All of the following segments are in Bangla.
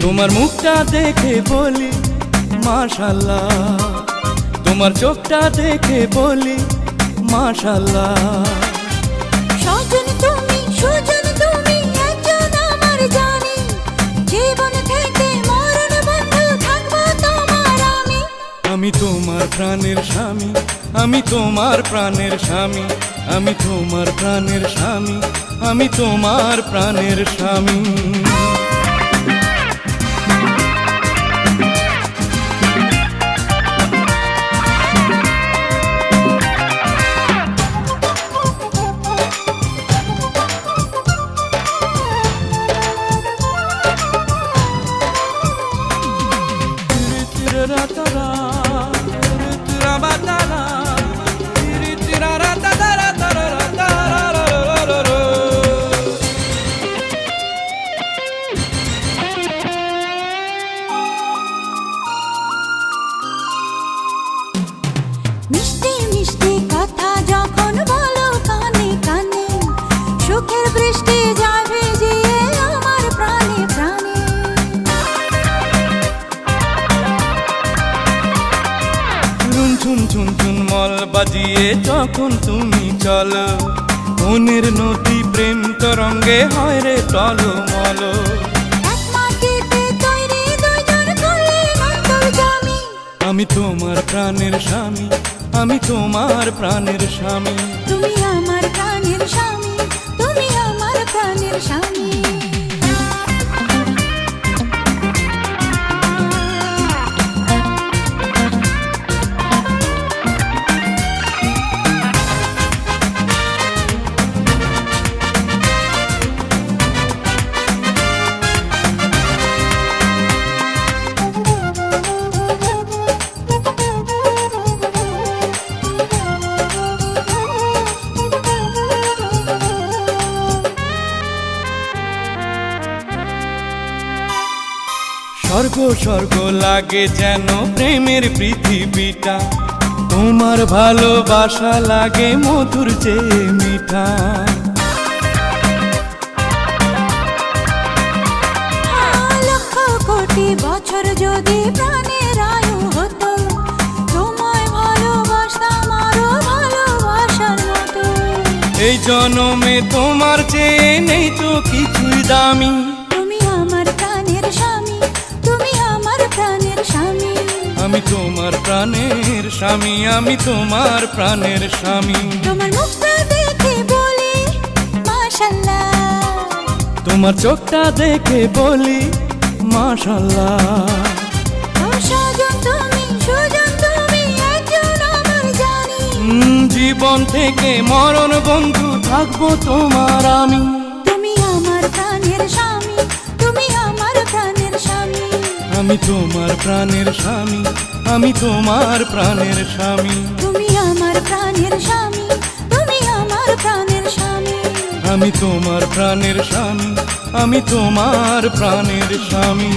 তোমার মুখটা দেখে বলি মাশাল্লাহ। তোমার চোখটা দেখে বলি মাশাল্লাহ। স্বজন তুমি সুজন তুমি একজন আমার জানি। জীবন থেকে মরণ বন্ধু থাকব তোমার আমি। আমি তোমার প্রাণের স্বামী আমি তোমার প্রাণের স্বামী আমি তোমার প্রাণের স্বামী আমি তোমার প্রাণের স্বামী। লাগে যেন প্রেমের পৃথিবীটা। তোমার ভালোবাসা লাগে মধুর চেয়ে মিঠা। লক্ষ কোটি বছর যদি প্রাণের আয়ু হতো তোমায় ভালোবাসতাম আরও ভালোবাসার মতো। এই জনমে তোমার চেয়ে নেই তো কিছুই দামি। আমি তোমার প্রাণের স্বামী আমি তোমার প্রাণের স্বামী। তোমার মুখটা দেখে বলি মাশাল্লাহ তোমার চোখটা দেখে বলি মাশাল্লাহ জীবন থেকে মরণ বন্ধু থাকব তোমার আমি। তুমি আমার প্রাণের স্বামী তুমি আমার প্রাণের স্বামী। আমি তোমার প্রাণের স্বামী। আমি তোমার প্রাণের স্বামী। তুমি আমার প্রাণের স্বামী তুমি আমার প্রাণের স্বামী। আমি তোমার প্রাণের স্বামী আমি তোমার প্রাণের স্বামী।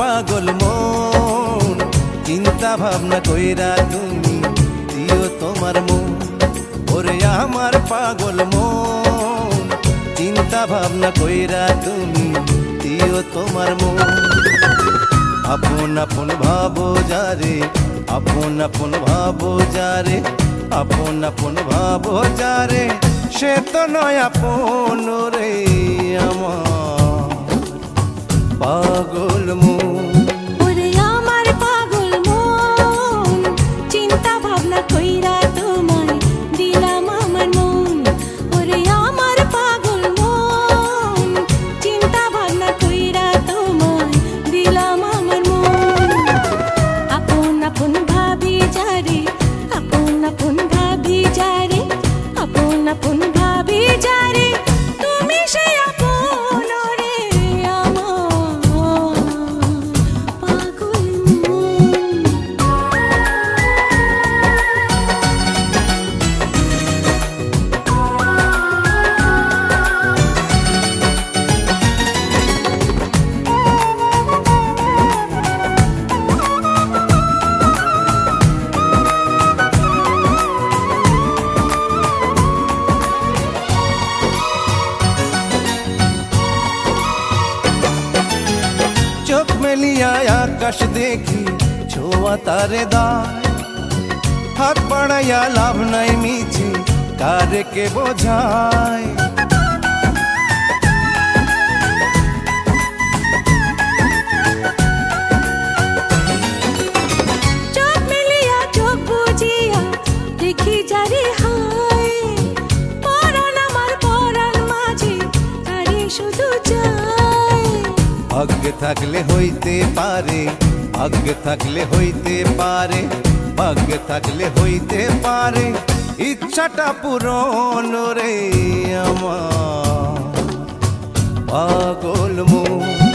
পাগল মন, চিন্তা ভাবনা কইরা তুমি দিও তোমার মন। ওরে আমার পাগল মন, চিন্তা ভাবনা কইরা তুমি দিও তোমার মন। আপন আপন ভাব যারে, আপন আপন ভাব যারে, আপন আপন ভাব যারে, সে তো নয় আপন রে আমার। পাগল মন। বোঝায়। থাকলে হইতে পারে ভাগ্যে থাকলে হইতে পারে ভাগ্যে থাকলে হইতে পারে। ইচ্ছাটা পূরণ রে আমার পাগল মন।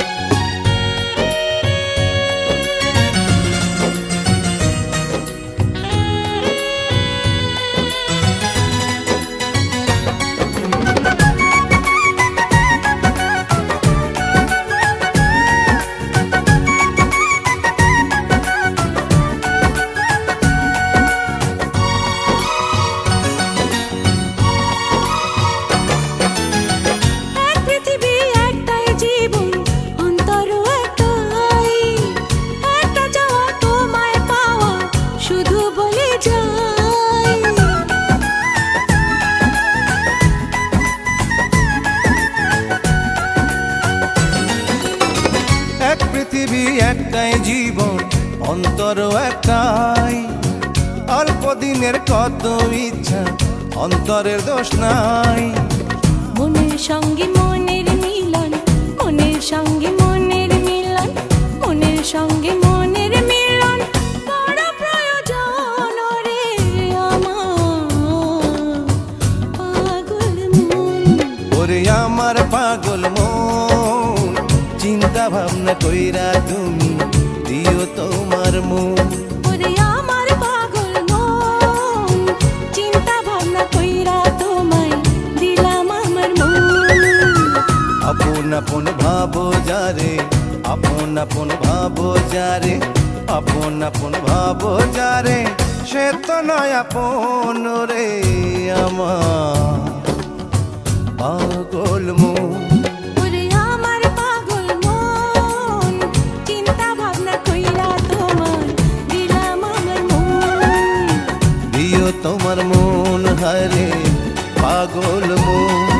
ভাবনা কইরা তুমি দিও তোমার মুখ আমার মন। চিন্তা ভাবনা কইরা তোমায় দিলাম আমার মন। আপন আপন ভাবো যারে আপন আপন ভাবো যারে আপন আপন ভাবো যারে সে তো নয় আপন রে আমার পাগল মন। তোমার মন হারে পাগল মন।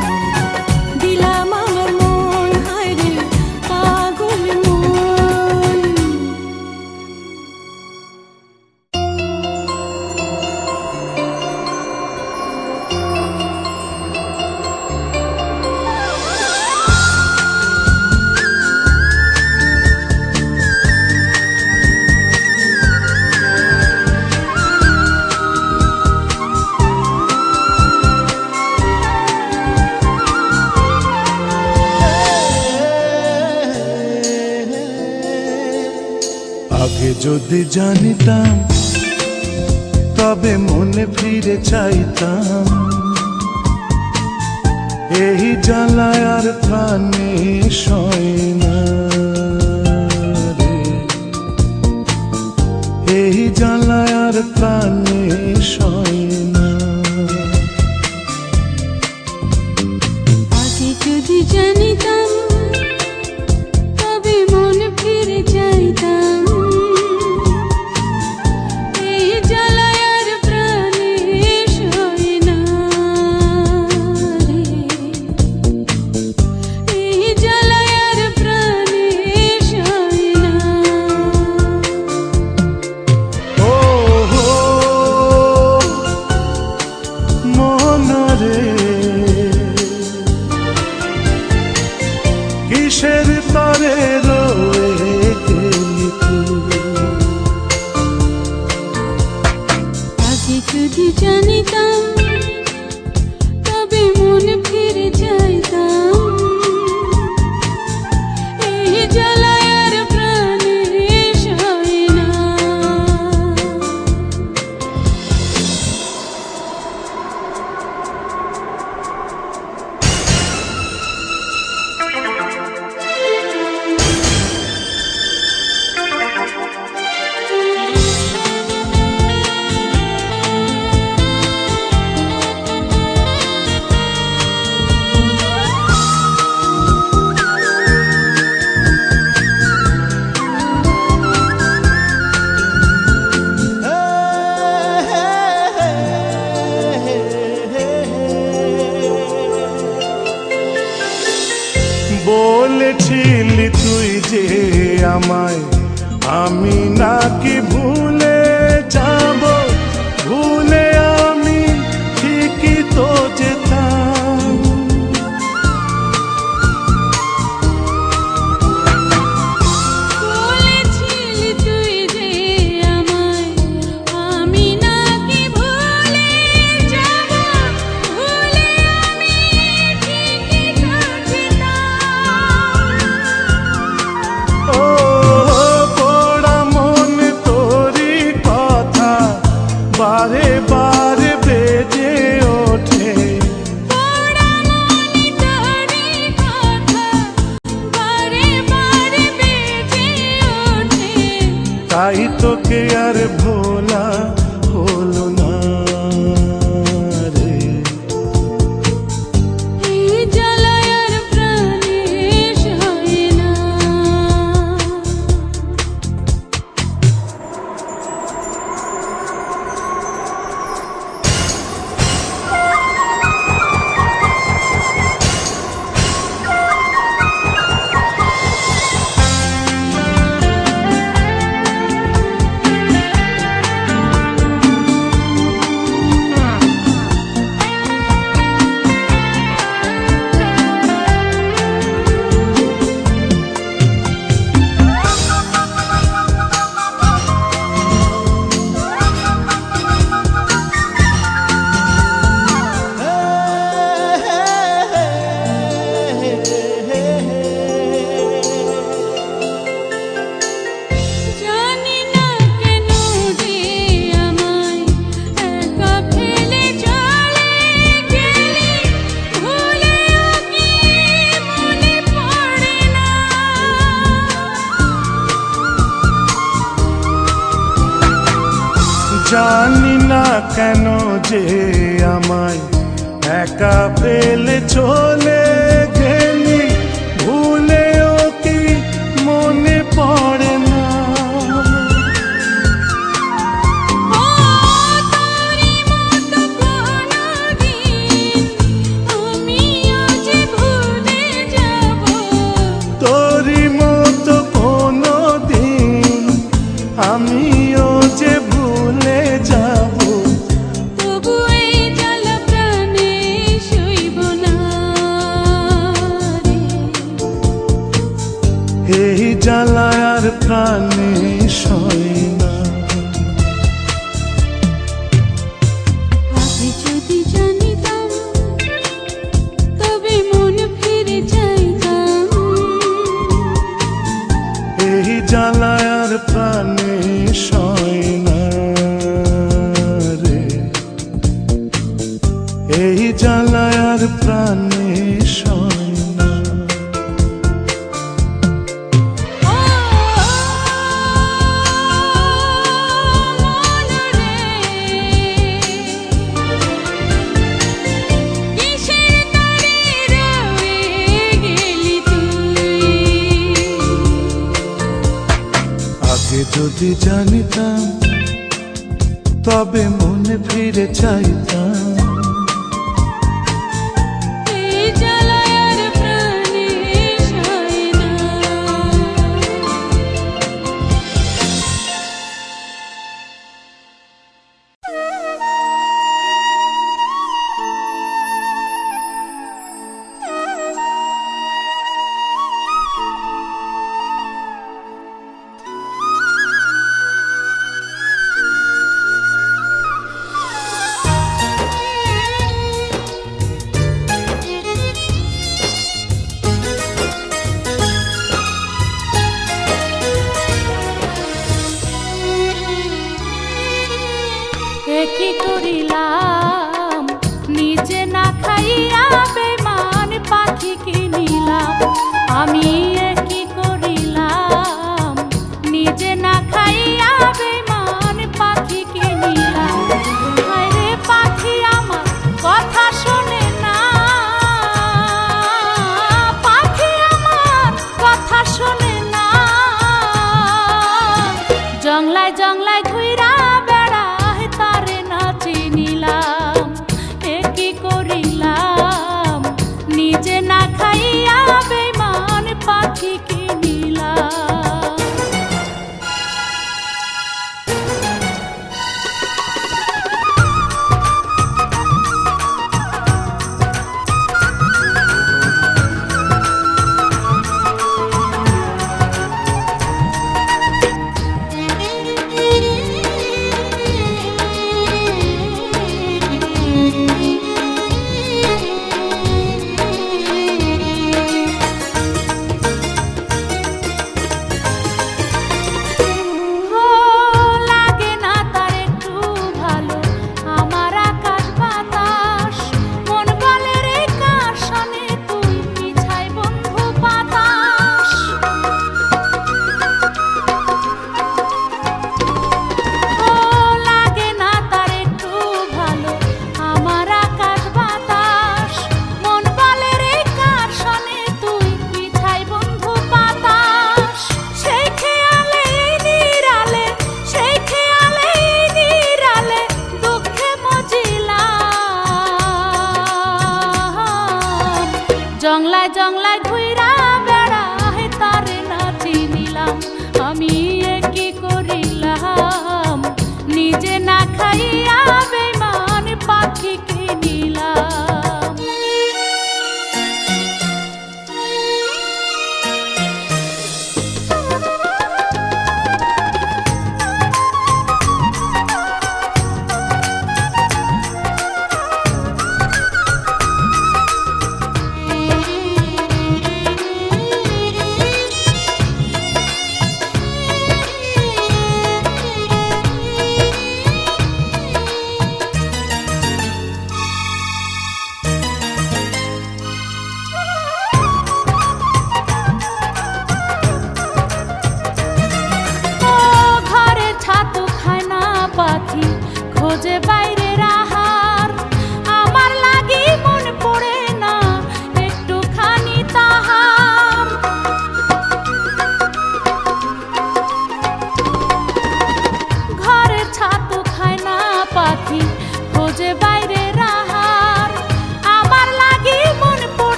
যদি জানিতাম, তবে মনে ফিরে চাইতাম। এই জ্বালায় আর প্রাণে সয় না এই জ্বালায় আর প্রাণ আর প্রাণে সয়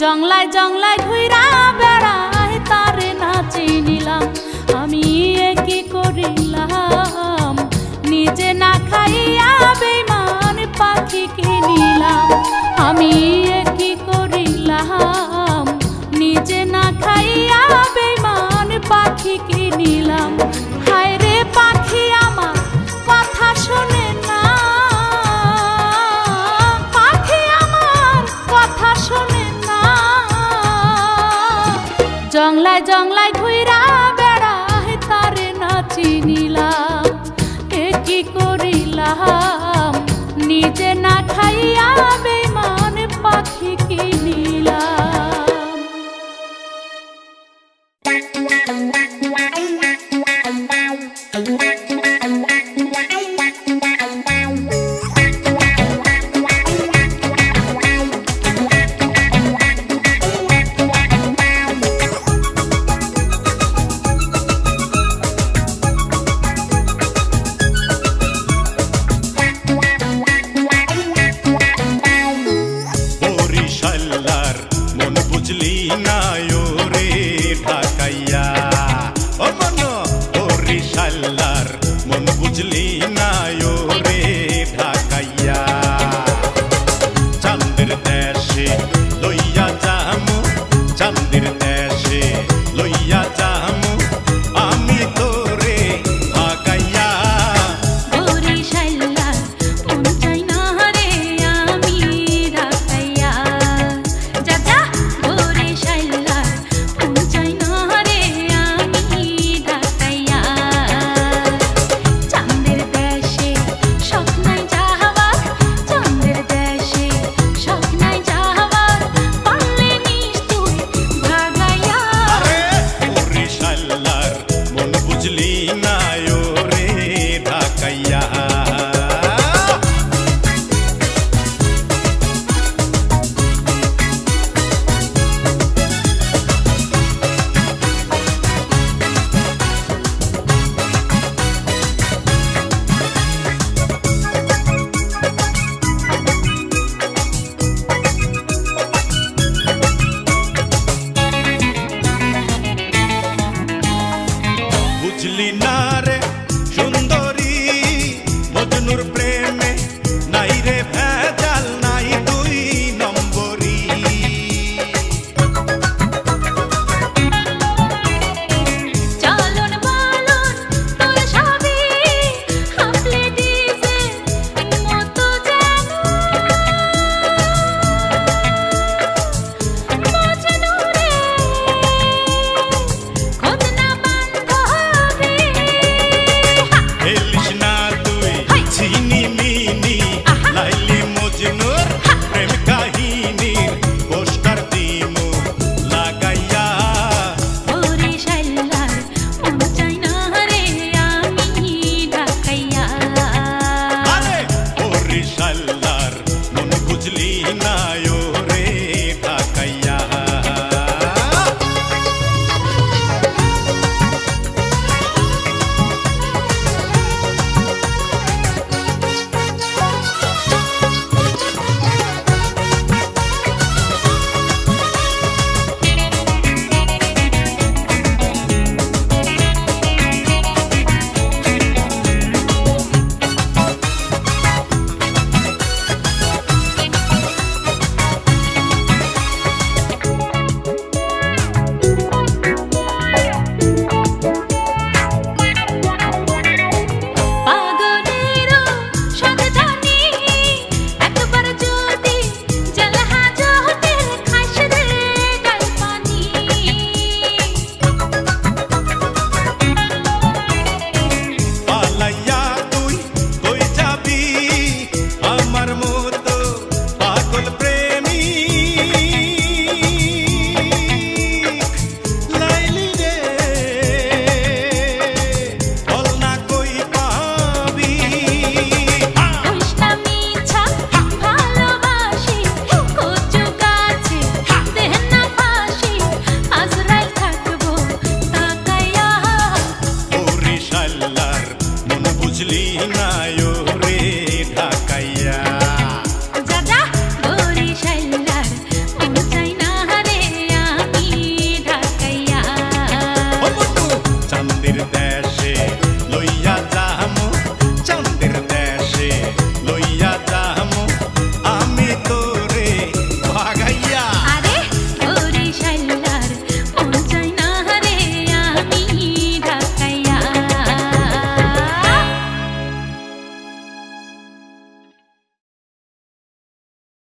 জংলায় জংলায় ঘুইরা বেড়ায় তারে নাচি নিলাম আমি কি করিলাম, নিজে না খাইয়া বেমান পাখি কিনিলাম আমি কি করিলাম, নিজে না খাইয়া বেমান পাখি কিনিলাম নিজে না